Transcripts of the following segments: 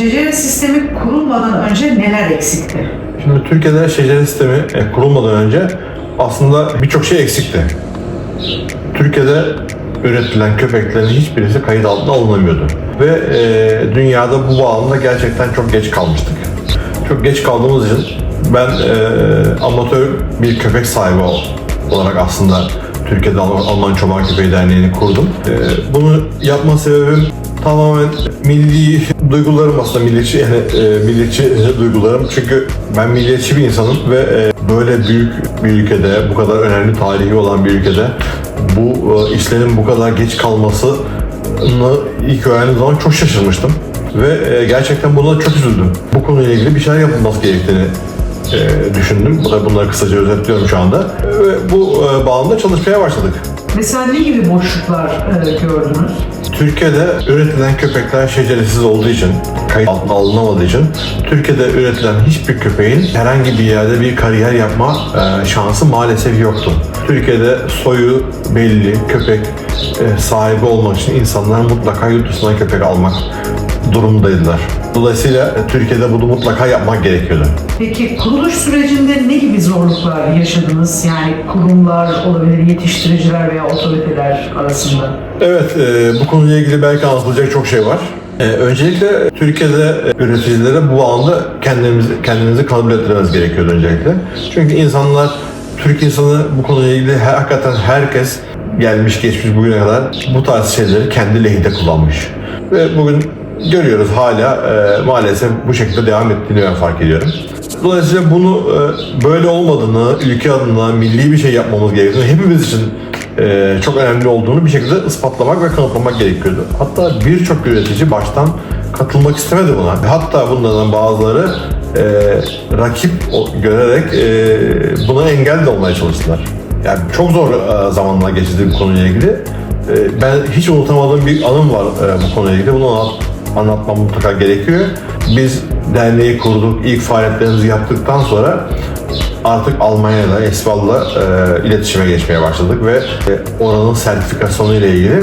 Şecere sistemi kurulmadan önce neler eksikti? Şimdi Türkiye'de şecere sistemi e, kurulmadan önce aslında birçok şey eksikti. Türkiye'de üretilen köpeklerin hiçbirisi kayıt altına alınamıyordu. Ve e, dünyada bu bağlamda gerçekten çok geç kalmıştık. Çok geç kaldığımız için ben e, amatör bir köpek sahibi ol- olarak aslında Türkiye'de Al- Alman Çoban Köpeği Derneği'ni kurdum. E, bunu yapma sebebim tamamen milli duygularım aslında milliyetçi yani e, milliyetçi duygularım çünkü ben milliyetçi bir insanım ve e, böyle büyük bir ülkede bu kadar önemli tarihi olan bir ülkede bu e, işlerin bu kadar geç kalmasını ilk öğrendiğim zaman çok şaşırmıştım ve e, gerçekten buna çok üzüldüm. Bu konuyla ilgili bir şeyler yapılması gerektiğini e, düşündüm. Bunları kısaca özetliyorum şu anda. Ve bu e, bağlamda çalışmaya başladık. Mesela ne gibi boşluklar e, gördünüz? Türkiye'de üretilen köpekler şeceresiz olduğu için, kayıt altına alınamadığı için Türkiye'de üretilen hiçbir köpeğin herhangi bir yerde bir kariyer yapma e, şansı maalesef yoktu. Türkiye'de soyu belli köpek e, sahibi olmak için insanlar mutlaka yurt dışından köpek almak durumundaydılar. Dolayısıyla Türkiye'de bunu mutlaka yapmak gerekiyordu. Peki kuruluş sürecinde ne gibi zorluklar yaşadınız? Yani kurumlar olabilir, yetiştiriciler veya otoriteler arasında. Evet, e, bu konuyla ilgili belki anlatılacak çok şey var. E, öncelikle Türkiye'de e, üreticilere bu alanda kendimizi, kendinizi kabul ettirmeniz gerekiyor öncelikle. Çünkü insanlar, Türk insanı bu konuyla ilgili her, hakikaten herkes gelmiş geçmiş bugüne kadar bu tarz şeyleri kendi lehinde kullanmış. Ve bugün görüyoruz hala e, maalesef bu şekilde devam ettiğini ben fark ediyorum. Dolayısıyla bunu e, böyle olmadığını, ülke adına milli bir şey yapmamız gerektiğini hepimiz için e, çok önemli olduğunu bir şekilde ispatlamak ve kanıtlamak gerekiyordu. Hatta birçok üretici baştan katılmak istemedi buna. Hatta bunlardan bazıları e, rakip görerek e, buna engel de olmaya çalıştılar. Yani çok zor e, zamanlar geçirdi bu konuyla ilgili. E, ben hiç unutamadığım bir anım var e, bu konuyla ilgili. Bunu anlat, anlatmam mutlaka gerekiyor. Biz derneği kurduk, ilk faaliyetlerimizi yaptıktan sonra artık Almanya'da, Esval'la e, iletişime geçmeye başladık ve e, oranın sertifikasyonu ile ilgili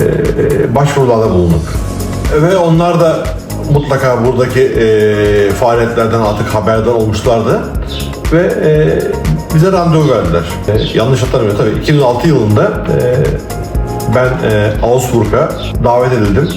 e, başvurularda bulunduk. Ve onlar da mutlaka buradaki e, faaliyetlerden artık haberdar olmuşlardı ve e, bize randevu verdiler. E, yanlış hatırlamıyorum tabii 2006 yılında e, ben e, Augsburg'a davet edildim.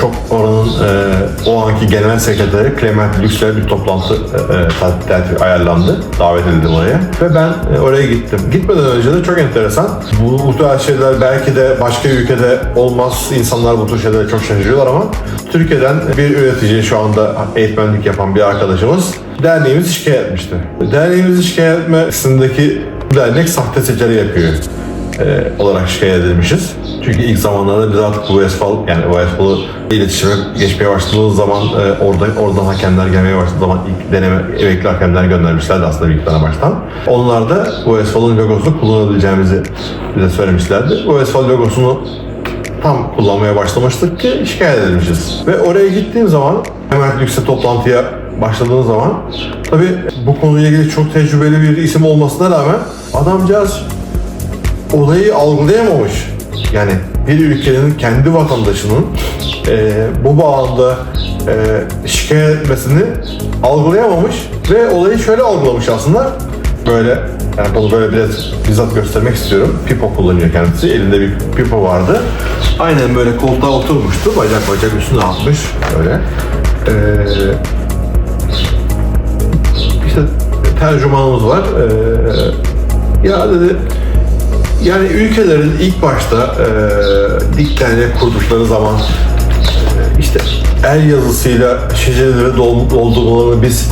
Çok oranın e, o anki genel sekreteri Clement Lüks'le bir toplantı e, e, tertip ayarlandı. Davet edildim oraya. Ve ben e, oraya gittim. Gitmeden önce de çok enteresan. Bu, bu tarz şeyler belki de başka ülkede olmaz. İnsanlar bu tür şeylere çok şaşırıyorlar ama Türkiye'den bir üretici şu anda eğitmenlik yapan bir arkadaşımız derneğimizi şikayet etmişti. Derneğimizi şikayet etmesindeki dernek sahte seçeri yapıyor e, olarak şikayet edilmişiz. Çünkü ilk zamanlarda biz artık bu Westfall yani Westfall'ı iletişime geçmeye başladığımız zaman e, orada oradan hakemler gelmeye başladığı zaman ilk deneme emekli hakemler göndermişlerdi aslında bir tane baştan. Onlar da bu Westfall'ın logosunu kullanabileceğimizi bize söylemişlerdi. Bu Westfall logosunu tam kullanmaya başlamıştık ki şikayet edilmişiz. Ve oraya gittiğim zaman hemen yüksek toplantıya başladığın zaman tabii bu konuyla ilgili çok tecrübeli bir isim olmasına rağmen adamcağız olayı algılayamamış. Yani bir ülkenin kendi vatandaşının e, bu bağlamda e, şikayet etmesini algılayamamış ve olayı şöyle algılamış aslında. Böyle yani bunu böyle biraz bizzat göstermek istiyorum. Pipo kullanıyor kendisi. Elinde bir pipo vardı. Aynen böyle koltuğa oturmuştu. Bacak bacak üstüne atmış. Böyle. Ee, işte tercümanımız var. Ee, ya dedi yani ülkelerin ilk başta e, ilk dernek kurdukları zaman e, işte el yazısıyla dol- doldurmalarını biz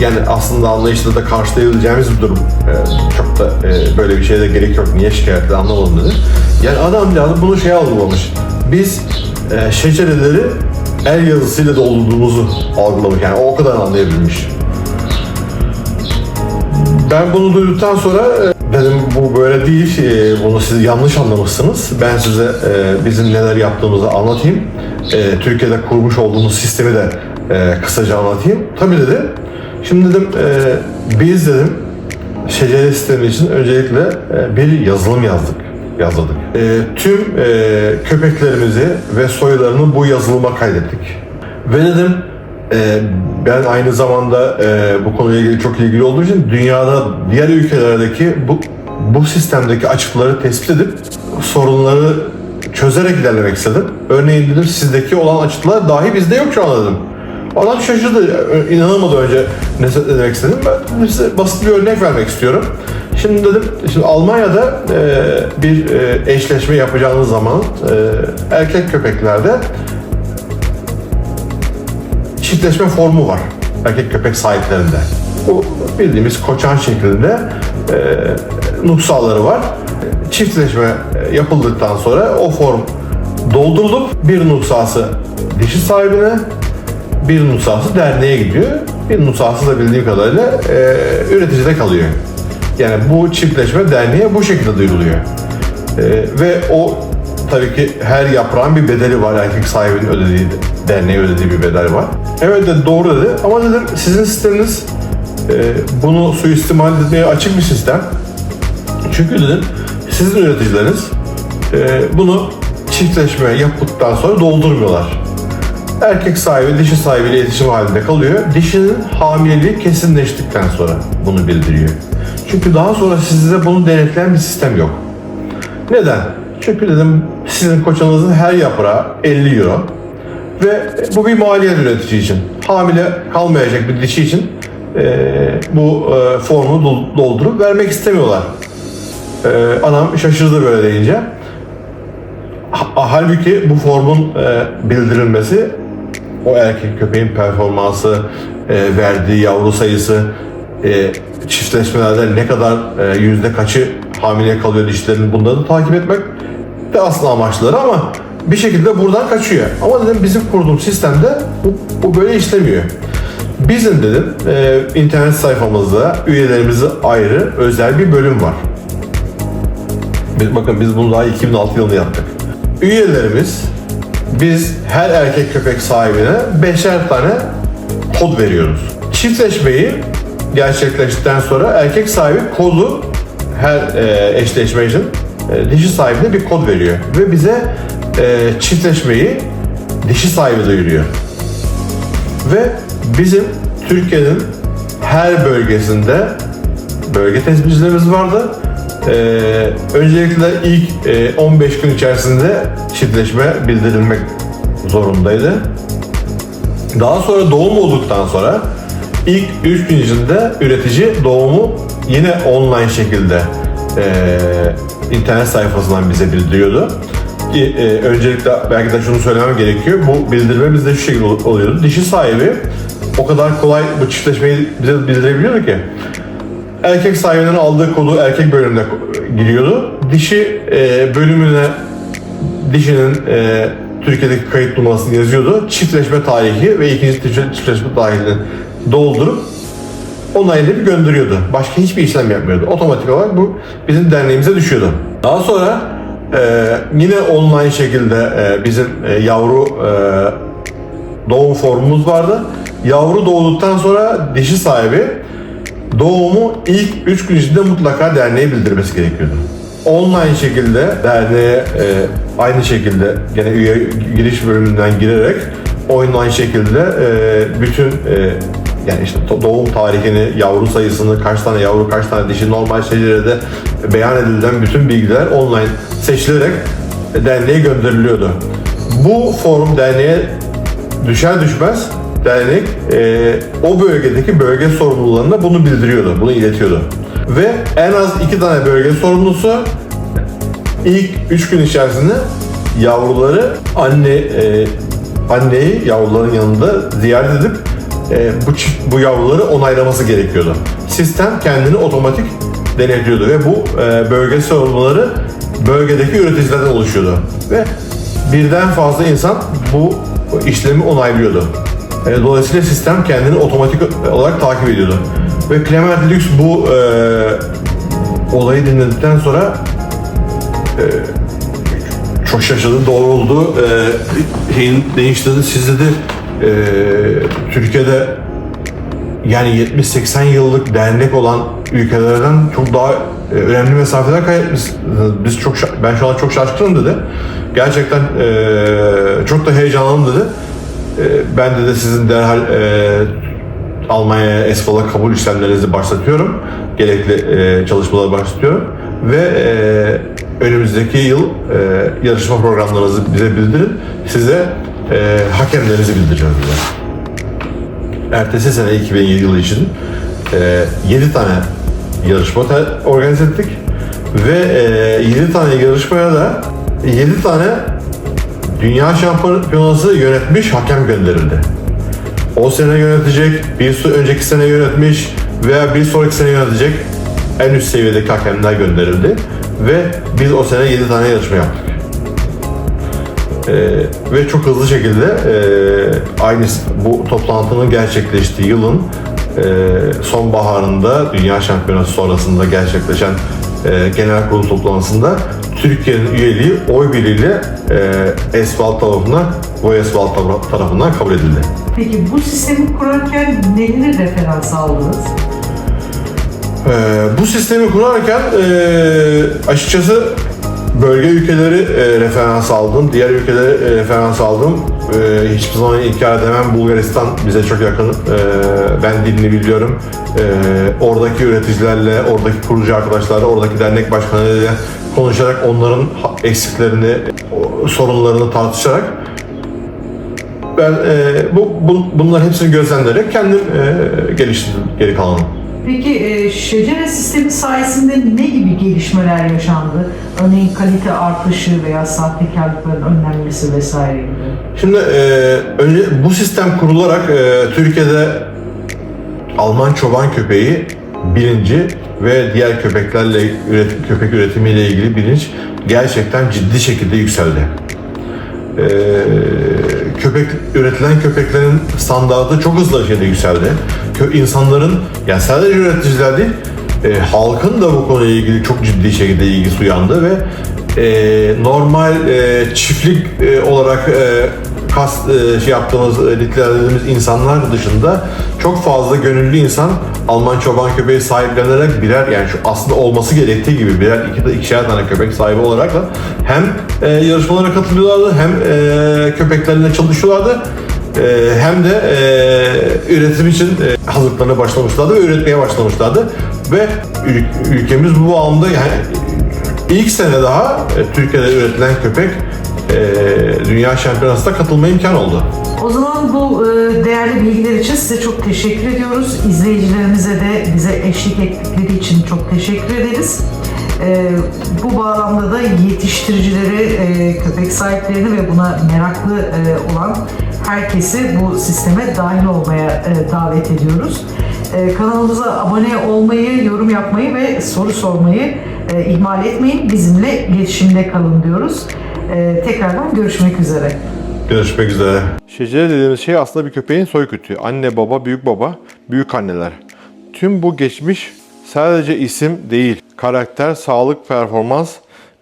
yani aslında anlayışla da karşılayabileceğimiz bir durum. E, çok da e, böyle bir şeye de gerek yok. Niye şikayetli anlamadım dedi. Yani adamcağız bunu şey algılamış. Biz e, şecereleri el yazısıyla doldurduğumuzu algılamış. Yani o kadar anlayabilmiş. Ben bunu duyduktan sonra e, dedim bu böyle değil, e, bunu siz yanlış anlamışsınız. Ben size e, bizim neler yaptığımızı anlatayım. E, Türkiye'de kurmuş olduğumuz sistemi de kısaca anlatayım. Tabii dedi. Şimdi dedim biz dedim şecere sistemi için öncelikle bir yazılım yazdık yazladık. Tüm köpeklerimizi ve soylarını bu yazılıma kaydettik. Ve dedim e, ben aynı zamanda e, bu konuyla ilgili çok ilgili olduğum için dünyada diğer ülkelerdeki bu bu sistemdeki açıkları tespit edip sorunları çözerek ilerlemek istedim. Örneğin dedim sizdeki olan açıklar dahi bizde yok şu an dedim. Adam şaşırdı, inanamadı önce ne demek istedim. Ben size basit bir örnek vermek istiyorum. Şimdi dedim, şimdi Almanya'da e, bir e, eşleşme yapacağınız zaman erkek köpeklerde çiftleşme formu var erkek köpek sahiplerinde. Bu bildiğimiz koçan şeklinde e, nupsaları var. Çiftleşme e, yapıldıktan sonra o form doldurulup bir nupsası dişi sahibine, bir nupsası derneğe gidiyor. Bir nupsası da bildiğim kadarıyla e, üreticide kalıyor. Yani bu çiftleşme derneğe bu şekilde duyuruluyor. E, ve o tabii ki her yaprağın bir bedeli var. Erkek sahibinin ödediği, derneğe ödediği bir bedel var. Evet dedi doğru dedi ama dedim sizin sisteminiz e, bunu suistimal etmeye açık bir sistem. Çünkü dedim sizin üreticileriniz e, bunu çiftleşme yaptıktan sonra doldurmuyorlar. Erkek sahibi dişi sahibiyle iletişim halinde kalıyor. Dişinin hamileliği kesinleştikten sonra bunu bildiriyor. Çünkü daha sonra size bunu denetleyen bir sistem yok. Neden? Çünkü dedim sizin koçanızın her yaprağı 50 euro ve bu bir maliyet üretici için. Hamile kalmayacak bir dişi için eee, bu eee, formu dol- doldurup vermek istemiyorlar. Eee adam şaşırdı böyle deyince. Ha- Halbuki bu formun eee, bildirilmesi o erkek köpeğin performansı, eee, verdiği yavru sayısı, eee, çiftleşmelerde ne kadar eee, yüzde kaçı hamile kalıyor dişlerin bunları takip etmek de aslında amaçları ama bir şekilde buradan kaçıyor. Ama dedim bizim kurduğum sistemde bu, bu böyle işlemiyor. Bizim dedim eee, internet sayfamızda üyelerimize ayrı özel bir bölüm var. Biz, bakın biz bunu daha 2006 yılında yaptık. Üyelerimiz biz her erkek köpek sahibine beşer tane kod veriyoruz. Çiftleşmeyi gerçekleştikten sonra erkek sahibi kodu her e, eşleşme için e, dişi sahibine bir kod veriyor. Ve bize e, çiftleşmeyi dişi sahibi duyuruyor. Ve bizim Türkiye'nin her bölgesinde bölge tespitçilerimiz vardı. Ee, öncelikle ilk e, 15 gün içerisinde çiftleşme bildirilmek zorundaydı. Daha sonra doğum olduktan sonra ilk 3 gün içinde üretici doğumu yine online şekilde e, internet sayfasından bize bildiriyordu. Ki, e, öncelikle belki de şunu söylemem gerekiyor. Bu bildirme bizde şu şekilde ol- oluyordu. Dişi sahibi o kadar kolay bu çiftleşmeyi bize bildirebiliyordu ki erkek sahibinin aldığı kodu erkek bölümüne giriyordu. Dişi e, bölümüne dişinin e, Türkiye'deki kayıt numarasını yazıyordu. Çiftleşme tarihi ve ikinci çift- çiftleşme tarihini doldurup onaylayıp gönderiyordu. Başka hiçbir işlem yapmıyordu. Otomatik olarak bu bizim derneğimize düşüyordu. Daha sonra e, yine online şekilde e, bizim e, yavru e, doğum formumuz vardı. Yavru doğduktan sonra dişi sahibi doğumu ilk 3 gün içinde mutlaka derneğe bildirmesi gerekiyordu. Online şekilde derneğe e, aynı şekilde gene üye giriş bölümünden girerek online şekilde e, bütün e, yani işte doğum tarihini, yavru sayısını, kaç tane yavru, kaç tane dişi normal şecerede beyan edilen bütün bilgiler online seçilerek derneğe gönderiliyordu. Bu form derneğe düşer düşmez dernek e, o bölgedeki bölge sorumlularına bunu bildiriyordu, bunu iletiyordu. Ve en az iki tane bölge sorumlusu ilk üç gün içerisinde yavruları anne e, anneyi yavruların yanında ziyaret edip e, bu bu yavruları onaylaması gerekiyordu. Sistem kendini otomatik denetliyordu ve bu e, bölge sorumluları bölgedeki üreticilerden oluşuyordu ve birden fazla insan bu işlemi onaylıyordu. E, Dolayısıyla sistem kendini otomatik olarak takip ediyordu. Ve Clement Lux bu e, olayı dinledikten sonra e, çok şaşırdı, doğru oldu. E, değiştirdi. Siz dedi e, Türkiye'de yani 70-80 yıllık dernek olan ülkelerden çok daha e, önemli mesafeler kaybetmişsiniz. Biz çok ben şu an çok şaşkınım dedi. Gerçekten e, çok da heyecanlıyım dedi. ben de, de sizin derhal e, Almanya'ya Esfal'a kabul işlemlerinizi başlatıyorum. Gerekli e, çalışmaları başlatıyorum. Ve e, önümüzdeki yıl e, yarışma programlarınızı bize bildirin. Size e, hakemlerinizi bildireceğiz bize. Ertesi sene 2007 yılı için e, 7 tane yarışma organize ettik. Ve e, 7 tane yarışmaya da 7 tane Dünya Şampiyonası yönetmiş hakem gönderildi. O sene yönetecek, bir önceki sene yönetmiş veya bir sonraki sene yönetecek en üst seviyedeki hakemler gönderildi. Ve biz o sene 7 tane yarışma yaptık. Ee, ve çok hızlı şekilde e, aynı bu toplantının gerçekleştiği yılın e, sonbaharında Dünya Şampiyonası sonrasında gerçekleşen e, genel kurul toplantısında Türkiye'nin üyeliği oy birliğiyle e, Esfalt tarafından, bu Esfalt tarafından kabul edildi. Peki bu sistemi kurarken neleri referans aldınız? Ee, bu sistemi kurarken e, açıkçası bölge ülkeleri e, referans aldım, diğer ülkeleri e, referans aldım. E, hiçbir zaman inkar edemem. Bulgaristan bize çok yakın. E, ben dilini biliyorum. E, oradaki üreticilerle, oradaki kurucu arkadaşlarla, oradaki dernek başkanlarıyla konuşarak onların eksiklerini, sorunlarını tartışarak ben e, bu, bu bunların hepsini gözlemleyerek kendim e, geliştirdim geri kalanını. Peki e, şecere sistemi sayesinde ne gibi gelişmeler yaşandı? Örneğin kalite artışı veya sahtekarlıkların önlenmesi vesaire gibi. Şimdi e, önce bu sistem kurularak e, Türkiye'de Alman çoban köpeği bilinci ve diğer köpeklerle üretim, köpek üretimiyle ilgili bilinç gerçekten ciddi şekilde yükseldi. E, köpek üretilen köpeklerin standartı çok hızlı şekilde yükseldi. İnsanların yani sadece üreticiler değil e, halkın da bu konuyla ilgili çok ciddi şekilde ilgisi uyandı ve e, normal e, çiftlik e, olarak e, kas e, şey yaptığımız, e, nitelendirdiğimiz insanlar dışında çok fazla gönüllü insan Alman çoban köpeği sahiplenerek birer yani şu aslında olması gerektiği gibi birer iki ikişer tane köpek sahibi olarak da hem e, yarışmalara katılıyorlardı hem e, köpeklerine çalışıyorlardı hem de e, üretim için e, hazırlıklarına başlamışlardı ve üretmeye başlamışlardı ve ül- ülkemiz bu bağlamda yani ilk sene daha e, Türkiye'de üretilen köpek Dünya Şampiyonası'na katılma imkanı oldu. O zaman bu değerli bilgiler için size çok teşekkür ediyoruz. İzleyicilerimize de bize eşlik ettikleri için çok teşekkür ederiz. E, bu bağlamda da yetiştiricileri, e, köpek sahiplerini ve buna meraklı e, olan herkesi bu sisteme dahil olmaya e, davet ediyoruz. E, kanalımıza abone olmayı, yorum yapmayı ve soru sormayı e, ihmal etmeyin. Bizimle iletişimde kalın diyoruz. E, tekrardan görüşmek üzere. Görüşmek üzere. Şecere dediğimiz şey aslında bir köpeğin soykütü. Anne, baba, büyük baba, büyük anneler. Tüm bu geçmiş sadece isim değil, karakter, sağlık, performans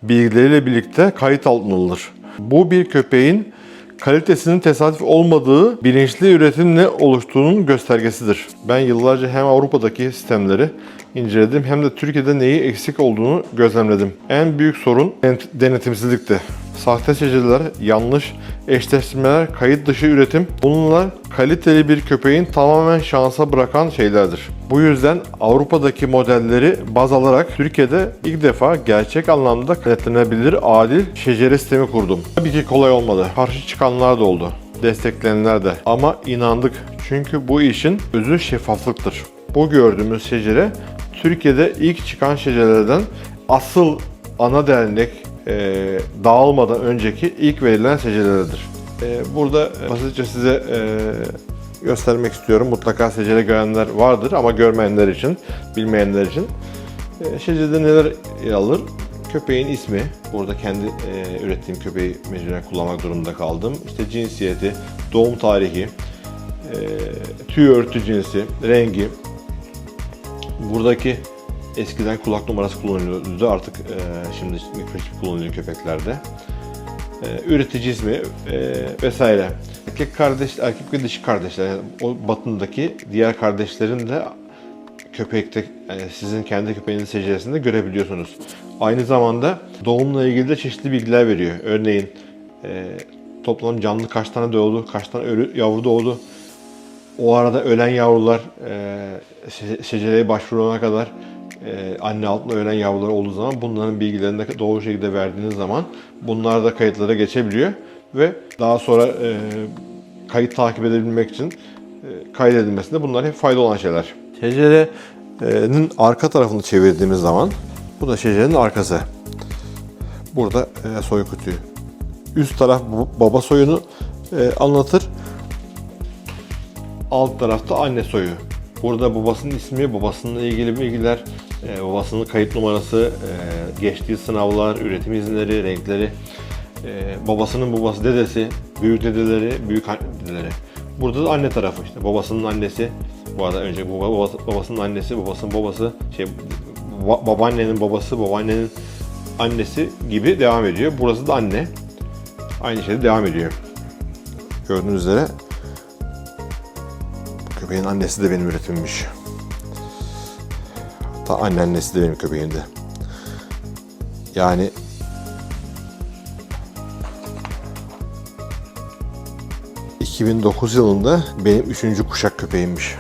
bilgileriyle birlikte kayıt altına alınır. Bu bir köpeğin kalitesinin tesadüf olmadığı bilinçli üretimle oluştuğunun göstergesidir. Ben yıllarca hem Avrupa'daki sistemleri inceledim hem de Türkiye'de neyi eksik olduğunu gözlemledim. En büyük sorun denet- denetimsizlikti. Sahte şecereler, yanlış eşleştirmeler, kayıt dışı üretim bunlar kaliteli bir köpeğin tamamen şansa bırakan şeylerdir. Bu yüzden Avrupa'daki modelleri baz alarak Türkiye'de ilk defa gerçek anlamda denetlenebilir adil şecere sistemi kurdum. Tabii ki kolay olmadı. Karşı çıkanlar da oldu. Destekleyenler de. Ama inandık. Çünkü bu işin özü şeffaflıktır. Bu gördüğümüz şecere Türkiye'de ilk çıkan şecerelerden asıl ana dernek e, dağılmadan önceki ilk verilen secerelerdir. E, burada e, basitçe size e, göstermek istiyorum. Mutlaka secere görenler vardır ama görmeyenler için, bilmeyenler için. E, secerede neler alır? Köpeğin ismi, burada kendi e, ürettiğim köpeği mecburen kullanmak durumunda kaldım. İşte cinsiyeti, doğum tarihi, e, tüy örtü cinsi, rengi, buradaki eskiden kulak numarası kullanılıyordu artık e, şimdi mikroçip kullanılıyor köpeklerde. E, üretici ismi e, vesaire. Erkek kardeş, erkek ve dişi kardeşler yani o batındaki diğer kardeşlerin de köpekte yani sizin kendi köpeğinizin seceresinde görebiliyorsunuz. Aynı zamanda doğumla ilgili de çeşitli bilgiler veriyor. Örneğin e, toplam canlı kaç tane doğdu, kaç tane ölü yavru doğdu. O arada ölen yavrular e, şecereye başvurana kadar e, anne altında ölen yavrular olduğu zaman bunların bilgilerini de doğru şekilde verdiğiniz zaman bunlar da kayıtlara geçebiliyor ve daha sonra e, kayıt takip edebilmek için e, kaydedilmesinde bunlar hep fayda olan şeyler. Şecerenin arka tarafını çevirdiğimiz zaman bu da şecerenin arkası. Burada e, soy kütüğü. Üst taraf baba soyunu e, anlatır. Alt tarafta anne soyu. Burada babasının ismi, babasının ilgili bilgiler, e, babasının kayıt numarası, e, geçtiği sınavlar, üretim izinleri, renkleri, e, babasının babası, dedesi, büyük dedeleri, büyük dedeleri. Burada da anne tarafı işte. Babasının annesi, bu arada önce baba, babası, babasının annesi, babasının babası, şey ba- babaannenin babası, babaannenin annesi gibi devam ediyor. Burası da anne. Aynı şekilde devam ediyor. Gördüğünüz üzere Köpeğin annesi de benim üretimimmiş. Hatta anneannesi de benim köpeğimdi. Yani ...2009 yılında benim üçüncü kuşak köpeğimmiş.